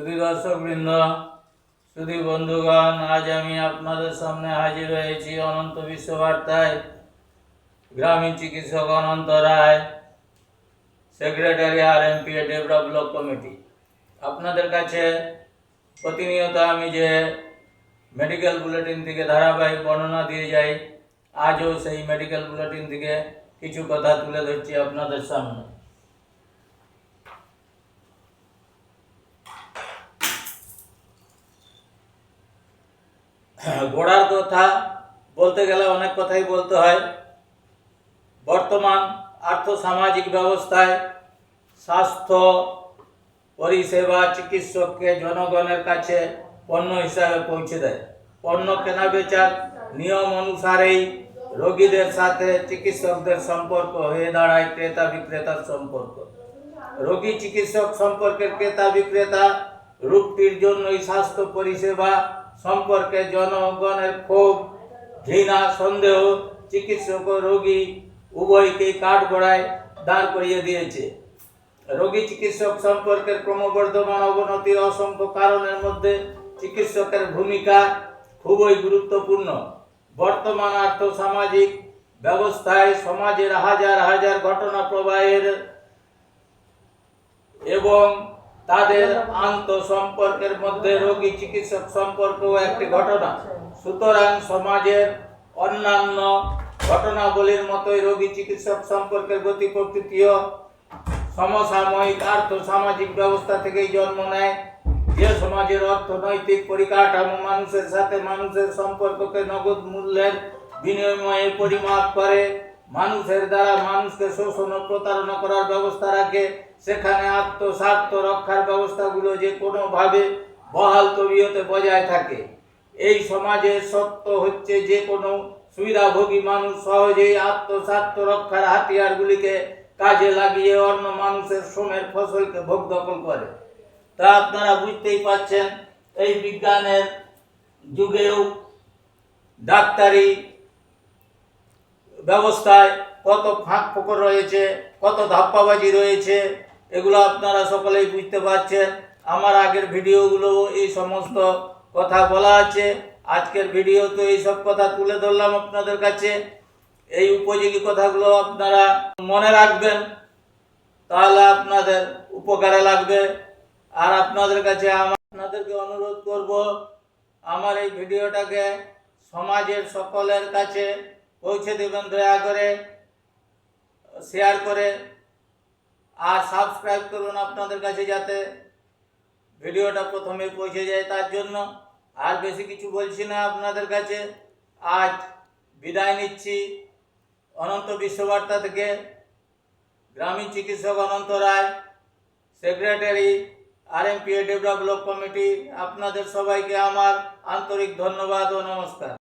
শুধু দর্শকবৃন্দ শুধু বন্ধুগণ, আজ আমি আপনাদের সামনে হাজির হয়েছি অনন্ত বিশ্ববার্তায়। গ্রামীণ চিকিৎসক Ananta Roy, secretary R M P A Debra block committee আপনাদের কাছে প্রতিনিয়ত আমি যে মেডিকেল বুলেটিন থেকে ধারাবাহিক বর্ণনা দিয়ে যাই, আজও সেই মেডিকেল বুলেটিন থেকে কিছু কথা তুলে ধরছি আপনাদের সামনে। গোড়ার কথা বলতে গেলে অনেক কথাই বলতে হয়। বর্তমান আর্থসামাজিক ব্যবস্থায় স্বাস্থ্য, পরিষেবা, চিকিৎসককে জনগণের কাছে পণ্য হিসাবে পৌঁছে দেয়। পণ্য কেনা বেচার নিয়ম অনুসারেই রোগীদের সাথে চিকিৎসকদের সম্পর্ক হয়ে দাঁড়ায় ক্রেতা বিক্রেতার সম্পর্ক। রোগী চিকিৎসক সম্পর্কের ক্রেতা বিক্রেতা রূপটির জন্যই স্বাস্থ্য পরিষেবা সম্পর্কে জনগণের ক্ষোভ, ঘৃণা, সন্দেহ, চিকিৎসক ও রোগী উভয়কেই কাঠগড়ায় দাঁড় করিয়ে দিয়েছে। রোগী চিকিৎসক সম্পর্কের ক্রমবর্ধমান অবনতির অসংখ্য কারণের মধ্যে চিকিৎসকের ভূমিকা খুবই গুরুত্বপূর্ণ। বর্তমান আর্থসামাজিক ব্যবস্থায় সমাজের হাজার হাজার ঘটনা প্রবাহের এবং তাদের আন্ত সম্পর্কের মধ্যে রোগী চিকিৎসক সম্পর্কও একটি ঘটনা। সুতরাং সমাজের অন্যান্য ঘটনাবলীর মতোই রোগী চিকিৎসক সম্পর্কের গতি প্রকৃতিও সমসাময়িক আর্থ সামাজিক ব্যবস্থা থেকেই জন্ম নেয়। যে সমাজের অর্থনৈতিক পরিকাঠামো মানুষের সাথে মানুষের সম্পর্ককে নগদ মূল্যের বিনিময়ে পরিমাপ করে মানুষের দ্বারা মানুষকে শোষণ ও প্রতারণা করার ব্যবস্থা রাখে, সেখানে আত্মস্বার্থ রক্ষার ব্যবস্থাগুলো যে কোনোভাবে বহাল তবিয়তে বজায় থাকে। এই সমাজে সত্য হচ্ছে যে কোনো সুবিধাভোগী মানুষ সহজেই আত্মস্বার্থ রক্ষার হাতিয়ারগুলিকে কাজে লাগিয়ে অন্য মানুষের শ্রমের ফসলকে ভোগ দখল করে। তা আপনারা বুঝতেই পাচ্ছেন এই বিজ্ঞানের যুগেও ডাক্তারি ব্যবস্থায় কত ফাঁক ফোকর রয়েছে, কত ধাপ্পাবাজি রয়েছে, এগুলো আপনারা সকলেই বুঝতে পারছেন। আমার আগের ভিডিওগুলো এই সমস্ত কথা বলা আছে। আজকের ভিডিও তো এইসব কথা তুলে ধরলাম আপনাদের কাছে। এই উপযোগী কথাগুলো আপনারা মনে রাখবেন, তাহলে আপনাদের উপকারে লাগবে। আর আপনাদের কাছে আপনাদেরকে অনুরোধ করব, আমার এই ভিডিওটাকে সমাজের সকলের কাছে পৌঁছে দেবেন দয়া করে শেয়ার করে, আর সাবস্ক্রাইব করুন আপনাদের কাছে যাতে ভিডিওটা প্রথমে পৌঁছে যায় তার জন্য। আর বেশি কিছু বলছি না আপনাদের কাছে। আজ বিদায় নিচ্ছি অনন্ত বিশ্ববার্তা থেকে। গ্রামীণ চিকিৎসক Ananta Roy, secretary R M P A develop committee, আপনাদের সবাইকে আমার আন্তরিক ধন্যবাদ ও নমস্কার।